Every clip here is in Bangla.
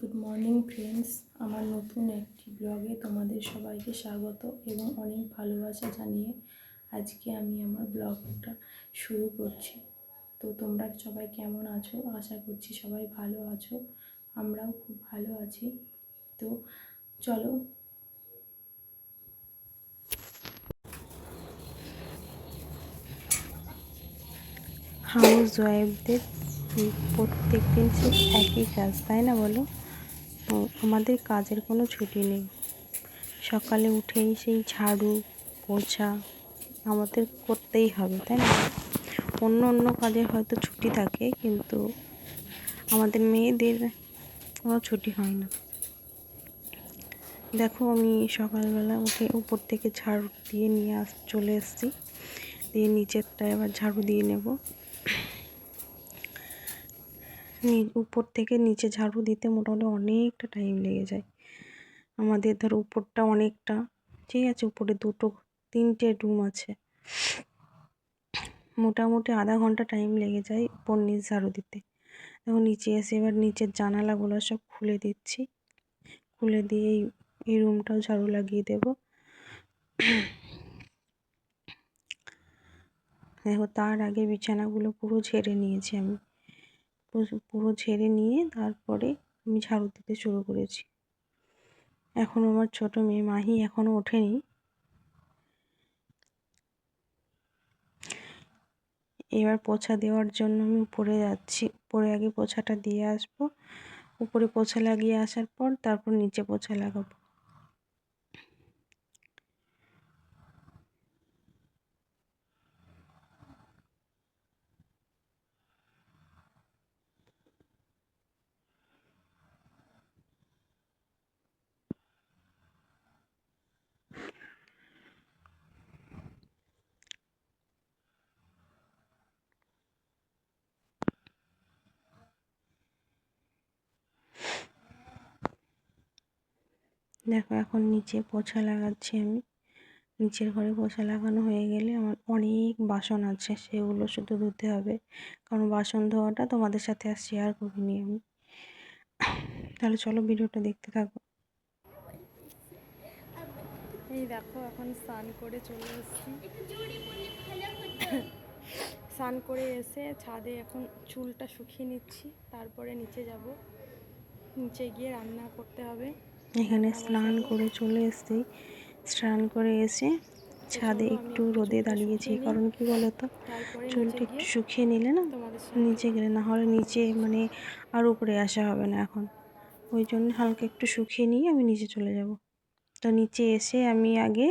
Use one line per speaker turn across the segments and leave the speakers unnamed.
গুড মর্নিং ফ্রেন্ডস আমার নতুন একটি ব্লগে তোমাদের সবাইকে স্বাগত এবং অনেক ভালোবাসা জানিয়ে আজকে আমি আমার ব্লগটা শুরু করছি। তো তোমরা সবাই কেমন আছো? আশা করছি সবাই ভালো আছো। আমরাও খুব ভালো আছি। তো চলো। হাউস ওয়াইফদের প্রত্যেক দিন একই কাজ, তাই না বলো? আমাদের কাজের কোনো ছুটি নেই। সকালে উঠেই সেই ঝাড়ু, পোছা আমাদের করতেই হবে, তাই না? অন্য অন্য কাজের হয়তো ছুটি থাকে, কিন্তু আমাদের মেয়েদের কোনো ছুটি হয় না। দেখো, আমি সকালবেলা উঠে উপর থেকে ঝাড়ু দিয়ে নিয়ে আস, চলে এসেছি। দিয়ে নিচেরটা এবার ঝাড়ু দিয়ে নেব। উপর থেকে নিচে ঝাড়ু দিতে মোটামুটি অনেকটা টাইম লেগে যায়। আমাদের ধরো উপরটা অনেকটা, ঠিক আছে, উপরে দুটো, তিনটে রুম আছে। মোটামুটি আধা ঘণ্টা টাইম লেগে যায় উপর নিচ ঝাড়ু দিতে। এখন নিচে এসে এবার নিচের জানালাগুলো সব খুলে দিচ্ছি। খুলে দিয়ে এই রুমটাও ঝাড়ু লাগিয়ে দেব। দেখো তার আগে বিছানাগুলো পুরো ঝেড়ে নিয়েছি আমি। পুরো ঝেড়ে নিয়ে তারপরে আমি ঝাড়ু দিতে শুরু করেছি। এখন আমার ছোট মেয়ে মাহি এখনও ওঠেনি। এবার পোছা দেওয়ার জন্য আমি উপরে যাচ্ছি। উপরে আগে পোছাটা দিয়ে আসব। উপরে পোছা লাগিয়ে আসার পর তারপর নিচে পোছা লাগাবো। দেখো এখন নিচে পোছা লাগাচ্ছি আমি। নিচের ঘরে পোছা লাগানো হয়ে গেলে আমার অনেক বাসন আছে, সেগুলো শুধু ধুতে হবে। কারণ বাসন ধোয়াটা তোমাদের সাথে আর শেয়ার করিনি আমি। তাহলে চলো ভিডিওটা দেখতে থাকো। এই দেখো এখন স্নান করে চলে এসেছি। স্নান করে এসে ছাদে এখন চুলটা শুকিয়ে নিচ্ছি, তারপরে নিচে যাব। নিচে গিয়ে রান্না করতে হবে। এখানে স্নান করে চলে এসেছি। স্নান করে এসে ছাদে একটু রোদে দাঁড়িয়েছি। কারণ কি বলতো? চুলটা একটু শুকিয়ে নিলে না, নিচে গেলে না হলে নিচে মানে আর উপরে আসা হবে না এখন। ওই জন্য হালকা একটু শুকিয়ে নিয়ে আমি নিচে চলে যাব। তো নিচে এসে আমি আগে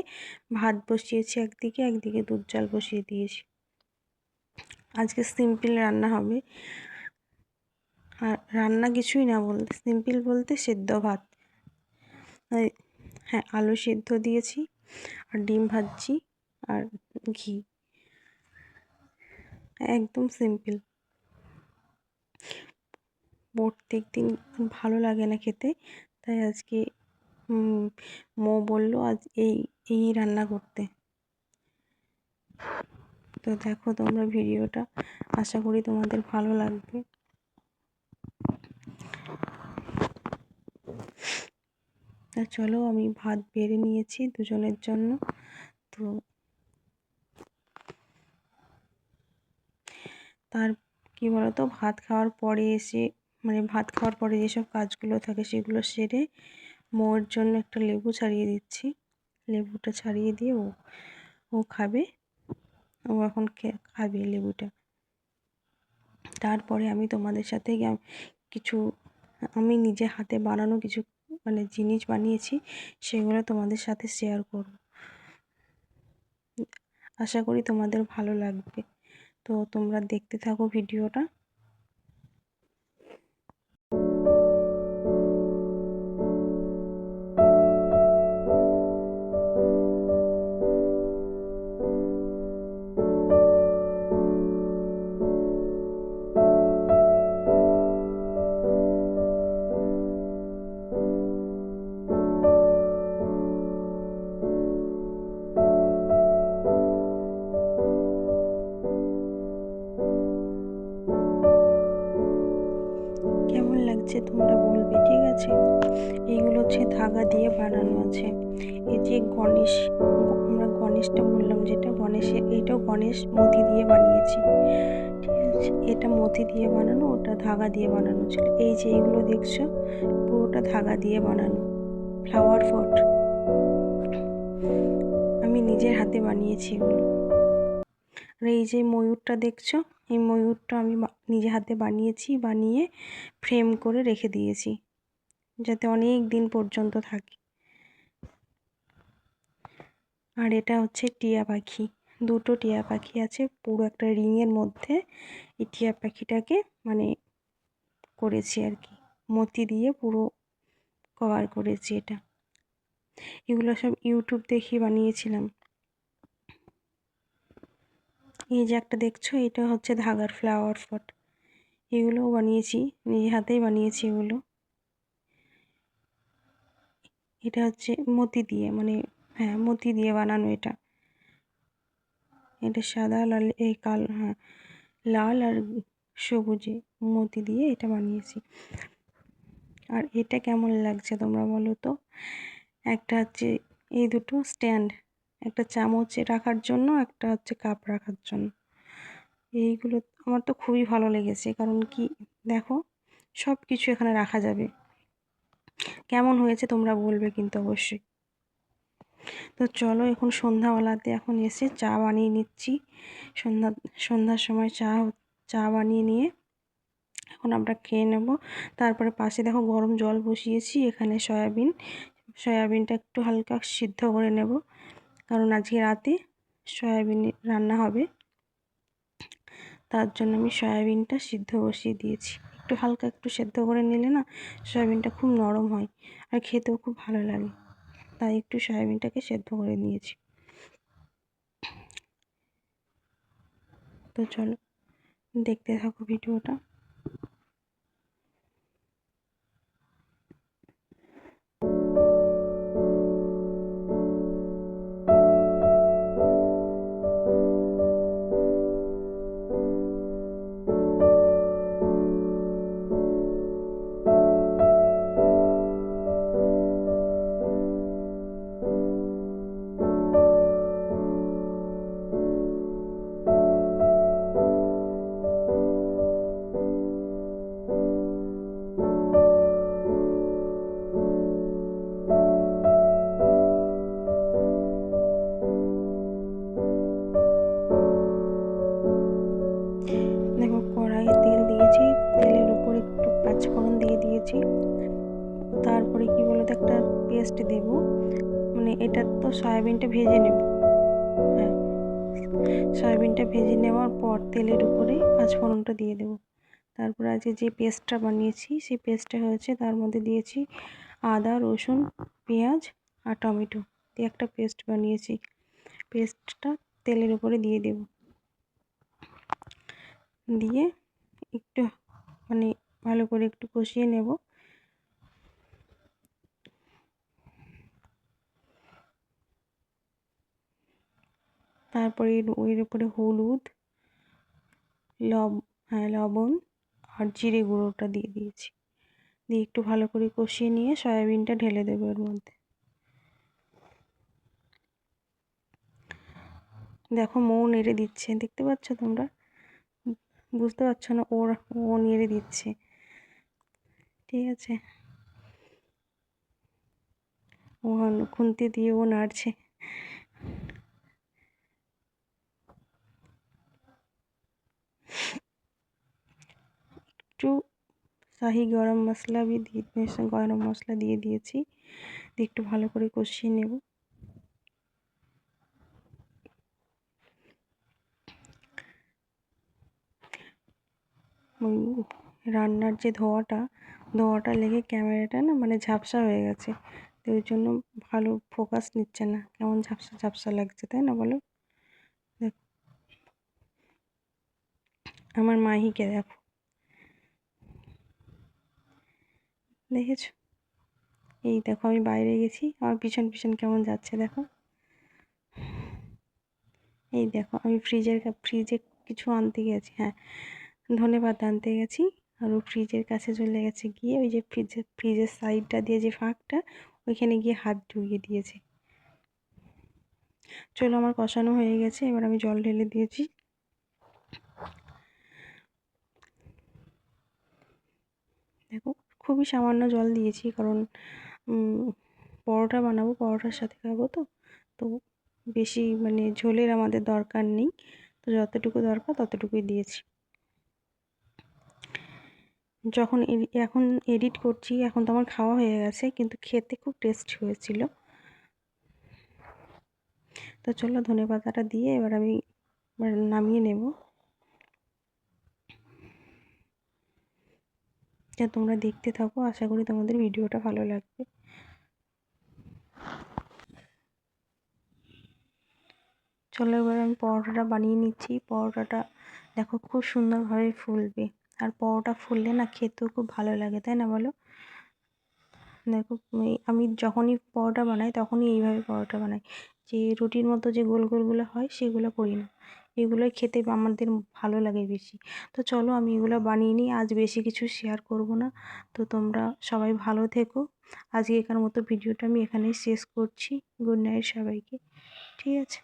ভাত বসিয়েছি একদিকে একদিকে দুধ জল বসিয়ে দিয়েছি। আজকে সিম্পল রান্না হবে। আর রান্না কিছুই না বলতে, সিম্পল বলতে সেদ্ধ ভাত। হ্যাঁ আলু সেদ্ধ দিয়েছি আর ডিম ভাজছি আর ঘি। একদম সিম্পল। প্রত্যেক দিন ভালো লাগে না খেতে, তাই আজকে মো বলল আজ এই এই রান্না করতে। তো দেখো তোমরা ভিডিওটা, আশা করি তোমাদের ভালো লাগবে। তা চলো আমি ভাত বেড়ে নিয়েছি দুজনের জন্য। তো তার কি বলতো, ভাত খাওয়ার পরে এসে মানে ভাত খাওয়ার পরে যেসব কাজগুলো থাকে সেগুলো সেরে মোর জন্য একটা লেবু ছাড়িয়ে দিচ্ছি। লেবুটা ছাড়িয়ে দিয়ে ও ও খাবে। ও এখন খাবে লেবুটা। তারপরে আমি তোমাদের সাথে কিছু, আমি নিজে হাতে বানানো কিছু মানে জিনিস বানিয়েছি, সেগুলো তোমাদের সাথে শেয়ার করব। আশা করি তোমাদের ভালো লাগবে। তো তোমরা দেখতে থাকো ভিডিওটা হচ্ছে ধাগা দিয়ে বানানো আছে। এই যে গণেশ, আমরা গণেশটা বললাম যেটা গণেশের এইটাও গণেশ মতি দিয়ে বানিয়েছি। ঠিক আছে, এটা মতি দিয়ে বানানো, ওটা ধাগা দিয়ে বানানো ছিল। এই যে এইগুলো দেখছ, পুরোটা ধাগা দিয়ে বানানো। ফ্লাওয়ার পট আমি নিজের হাতে বানিয়েছি এগুলো। আর এই যে ময়ূরটা দেখছ, এই ময়ূরটা আমি নিজে হাতে বানিয়েছি, বানিয়ে ফ্রেম করে রেখে দিয়েছি। যাতে অনেক দিন পর্যন্ত থাকে। আর এটা হচ্ছে টিয়া পাখি। দুটো টিয়া পাখি আছে, পুরো একটা রিংয়ের মধ্যে এই টিয়া পাখিটাকে মানে করেছি আর কি। মতি দিয়ে পুরো কভার করেছি এটা। এগুলো সব ইউটিউব দেখে বানিয়েছিলাম। এই যে একটা দেখছ, এটা হচ্ছে ধাগার ফ্লাওয়ার পট এগুলোও বানিয়েছি নিজে হাতেই বানিয়েছি এগুলো। এটা হচ্ছে মতি দিয়ে মানে হ্যাঁ মতি দিয়ে বানানো এটা। এটা সাদা, লাল, এই কাল হ্যাঁ লাল আর সবুজে মতি দিয়ে এটা বানিয়েছি। আর এটা কেমন লাগছে তোমরা বলো তো? একটা হচ্ছে এই দুটো স্ট্যান্ড, একটা চামচে রাখার জন্য, একটা হচ্ছে কাপ রাখার জন্য। এইগুলো আমার তো খুবই ভালো লেগেছে, কারণ কি, দেখো সব কিছু এখানে রাখা যাবে। কেমন হয়েছে তোমরা বলবে কিন্তু অবশ্যই। তো চলো এখন সন্ধ্যাবেলাতে এখন এসে চা বানিয়ে নিচ্ছি। সন্ধ্যা, সন্ধ্যার সময় চা চা বানিয়ে নিয়ে এখন আমরা খেয়ে নেব। তারপরে পাশে দেখো গরম জল বসিয়েছি, এখানে সয়াবিন, সয়াবিনটা একটু হালকা সিদ্ধ করে নেব। কারণ আজকে রাতে সয়াবিন রান্না হবে। তার জন্য আমি সয়াবিনটা সিদ্ধ বসিয়ে দিয়েছি। একটু হালকা একটু সেদ্ধ করে নিলে না সয়াবিনটা খুব নরম হয় আর খেতেও খুব ভালো লাগে। তাই একটু সয়াবিনটাকে সেদ্ধ করে নিয়েছি। তো চলো দেখতে থাকো ভিডিওটা। পেস্ট দেব। মানে এটা তো সয়াবিনটা ভেজে নেব। হ্যাঁ সয়াবিনটা ভেজে নেওয়ার পর তেলের উপরে পাঁচফোড়নটা দিয়ে দেব। তারপরে আজকে যে পেস্টটা বানিয়েছি, সেই পেস্টটা হয়েছে তার মধ্যে দিয়েছি আদা, রসুন, পেঁয়াজ আর টমেটো। দিয়ে একটা পেস্ট বানিয়েছি। পেস্টটা তেলের উপরে দিয়ে দেবো। দিয়ে একটু মানে ভালো করে একটু কষিয়ে নেব। তারপরে এর উপরে হলুদ, লব হ্যাঁ লবণ আর জিরে গুঁড়োটা দিয়ে দিয়েছি। দিয়ে একটু ভালো করে কষিয়ে নিয়ে সয়াবিনটা ঢেলে দেবো এর মধ্যে। দেখো মৌ নেড়ে দিচ্ছে, দেখতে পাচ্ছ তোমরা? বুঝতে পারছ না, ওর, ও নেড়ে দিচ্ছে। ঠিক আছে। ও খুন্তি দিয়ে ও নাড়ছে। একটু শাহি গরম মশলা দিয়ে গরম মশলা দিয়ে দিয়েছি। দিয়ে একটু ভালো করে কষিয়ে নেব। রান্নার যে ধোঁয়াটা ধোঁয়াটা লেগে ক্যামেরাটা না মানে ঝাপসা হয়ে গেছে। তো ওই জন্য ভালো ফোকাস নিচ্ছে না। কেমন ঝাপসা ঝাপসা লাগছে, তাই না বলো? আমার মাহিকে দেখো। দেখেছ? এই দেখো, আমি বাইরে গেছি। আমার পিছন পিছন কেমন যাচ্ছে দেখো। এই দেখো, আমি ফ্রিজের ফ্রিজে কিছু আনতে গেছি হ্যাঁ। ধনে পাতা আনতে গেছি। আর ও ফ্রিজের কাছে চলে গেছে গিয়ে ওই যে ফ্রিজের ফ্রিজের সাইডটা দিয়ে যে ফাঁকটা, ওইখানে গিয়ে হাত ঢুকিয়ে দিয়েছে। চলো, আমার কষানো হয়ে গেছে, এবার আমি জল ঢেলে দিয়েছি। দেখো খুবই সামান্য জল দিয়েছি, কারণ পরোটা বানাবো, পরোটার সাথে খাব তো। তো বেশি মানে ঝোলের আমাদের দরকার নেই, তো যতটুকু দরকার ততটুকুই দিয়েছি। যখন এখন এডিট করছি, এখন তো আমার খাওয়া হয়ে গেছে, কিন্তু খেতে খুব টেস্ট হয়েছিল। তো চলো ধনে পাতাটা দিয়ে এবার আমি নামিয়ে নেব। তোমরা দেখতে থাকো। আশা করি তোমাদের ভিডিওটা ভালো লাগবে। চলো এবার আমি পরোটাটা বানিয়ে নিচ্ছি। পরোটাটা দেখো খুব সুন্দরভাবে ফুলবে। আর পরোটা ফুললে না খেতেও খুব ভালো লাগে, তাই না বলো? দেখো আমি যখনই পরোটা বানাই তখনই এইভাবে পরোটা বানাই। যে রুটির মতো যে গোল গোলগুলো হয় সেগুলো করি না। এগুলোই খেতে আমাদের ভালো লাগে বেশি। তো চলো আমি এগুলো বানিয়ে নিই, আজ বেশি কিছু শেয়ার করব না। তো তোমরা সবাই ভালো থেকো। আজকে এখান মতো ভিডিওটা আমি এখানেই শেষ করছি। গুড নাইট সবাইকে। ঠিক আছে।